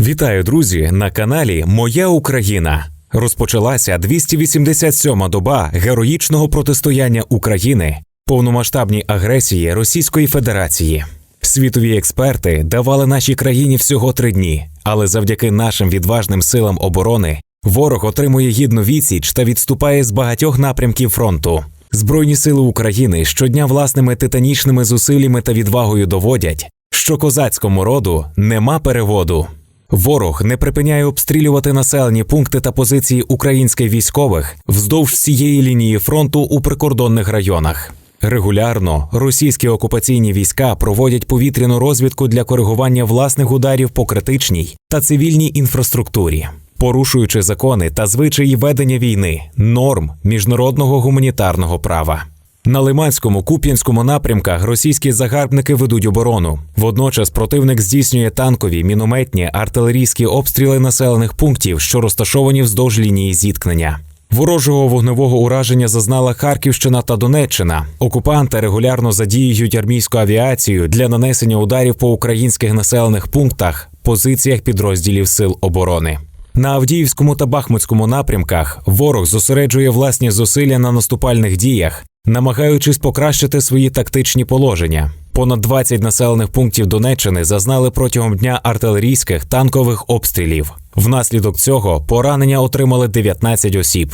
Вітаю, друзі, на каналі Моя Україна. Розпочалася 287-ма доба героїчного протистояння України повномасштабній агресії Російської Федерації. Світові експерти давали нашій країні всього три дні, але завдяки нашим відважним силам оборони ворог отримує гідну відсіч та відступає з багатьох напрямків фронту. Збройні сили України щодня власними титанічними зусиллями та відвагою доводять, що козацькому роду нема переводу. Ворог не припиняє обстрілювати населені пункти та позиції українських військових вздовж всієї лінії фронту у прикордонних районах. Регулярно російські окупаційні війська проводять повітряну розвідку для коригування власних ударів по критичній та цивільній інфраструктурі, порушуючи закони та звичаї ведення війни, норм міжнародного гуманітарного права. На Лиманському Куп'янському напрямках російські загарбники ведуть оборону. Водночас противник здійснює танкові, мінометні, артилерійські обстріли населених пунктів, що розташовані вздовж лінії зіткнення. Ворожого вогневого ураження зазнала Харківщина та Донеччина. Окупанти регулярно задіюють армійську авіацію для нанесення ударів по українських населених пунктах, позиціях підрозділів сил оборони. На Авдіївському та Бахмутському напрямках ворог зосереджує власні зусилля на наступальних діях, намагаючись покращити свої тактичні положення. Понад 20 населених пунктів Донеччини зазнали протягом дня артилерійських танкових обстрілів. Внаслідок цього поранення отримали 19 осіб.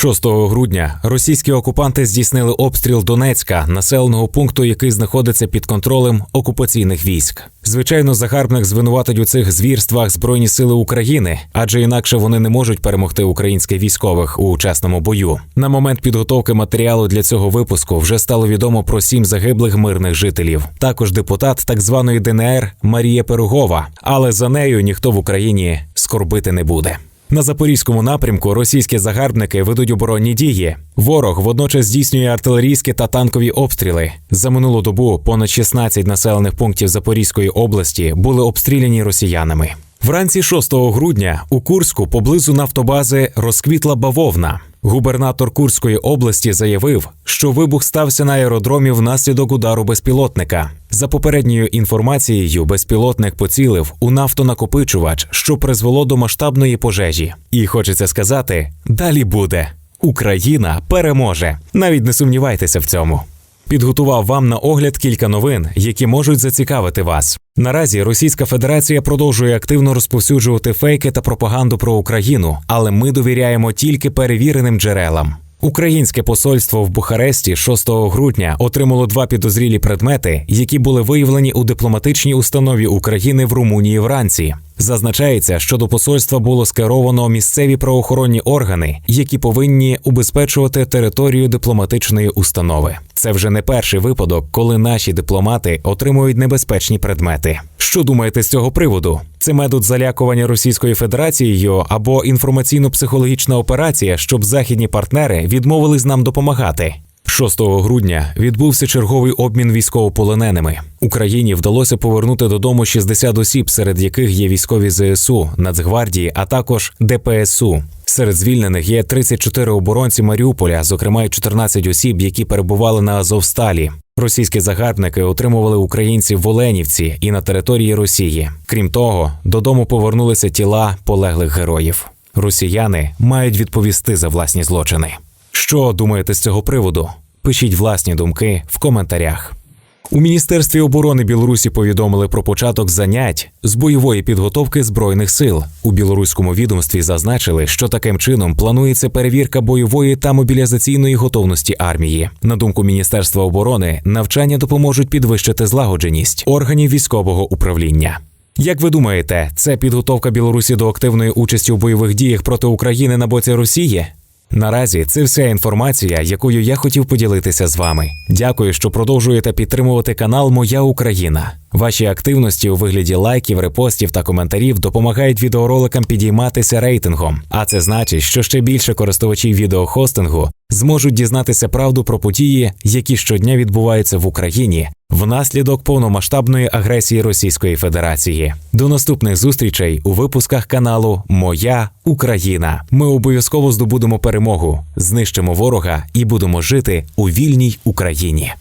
6 грудня російські окупанти здійснили обстріл Донецька, населеного пункту, який знаходиться під контролем окупаційних військ. Звичайно, загарбник звинуватить у цих звірствах Збройні сили України, адже інакше вони не можуть перемогти українських військових у чесному бою. На момент підготовки матеріалу для цього випуску вже стало відомо про сім загиблих мирних жителів. Також депутат так званої ДНР Марія Пирогова, але за нею ніхто в Україні скорбити не буде. На запорізькому напрямку російські загарбники ведуть оборонні дії. Ворог водночас здійснює артилерійські та танкові обстріли. За минулу добу понад 16 населених пунктів Запорізької області були обстріляні росіянами. Вранці 6 грудня у Курську поблизу нафтобази розквітла бавовна. Губернатор Курської області заявив, що вибух стався на аеродромі внаслідок удару безпілотника. За попередньою інформацією, безпілотник поцілив у нафтонакопичувач, що призвело до масштабної пожежі. І хочеться сказати: далі буде. Україна переможе. Навіть не сумнівайтеся в цьому. Підготував вам на огляд кілька новин, які можуть зацікавити вас. Наразі Російська Федерація продовжує активно розповсюджувати фейки та пропаганду про Україну, але ми довіряємо тільки перевіреним джерелам. Українське посольство в Бухаресті 6 грудня отримало два підозрілі предмети, які були виявлені у дипломатичній установі України в Румунії вранці. Зазначається, що до посольства було скеровано місцеві правоохоронні органи, які повинні убезпечувати територію дипломатичної установи. Це вже не перший випадок, коли наші дипломати отримують небезпечні предмети. Що думаєте з цього приводу? Це метод залякування Російською Федерацією або інформаційно-психологічна операція, щоб західні партнери відмовились нам допомагати. 6 грудня відбувся черговий обмін військовополоненими. Україні вдалося повернути додому 60 осіб, серед яких є військові ЗСУ, Нацгвардії, а також ДПСУ. Серед звільнених є 34 оборонці Маріуполя, зокрема й 14 осіб, які перебували на Азовсталі. Російські загарбники отримували українців в Оленівці і на території Росії. Крім того, додому повернулися тіла полеглих героїв. Росіяни мають відповісти за власні злочини. Що думаєте з цього приводу? Пишіть власні думки в коментарях. У Міністерстві оборони Білорусі повідомили про початок занять з бойової підготовки збройних сил. У білоруському відомстві зазначили, що таким чином планується перевірка бойової та мобілізаційної готовності армії. На думку Міністерства оборони, навчання допоможуть підвищити злагодженість органів військового управління. Як ви думаєте, це підготовка Білорусі до активної участі у бойових діях проти України на боці Росії? Наразі це вся інформація, якою я хотів поділитися з вами. Дякую, що продовжуєте підтримувати канал Моя Україна. Ваші активності у вигляді лайків, репостів та коментарів допомагають відеороликам підійматися рейтингом. А це значить, що ще більше користувачів відеохостингу зможуть дізнатися правду про події, які щодня відбуваються в Україні внаслідок повномасштабної агресії Російської Федерації. До наступних зустрічей у випусках каналу Моя Україна. Ми обов'язково здобудемо перемогу, знищимо ворога і будемо жити у вільній Україні.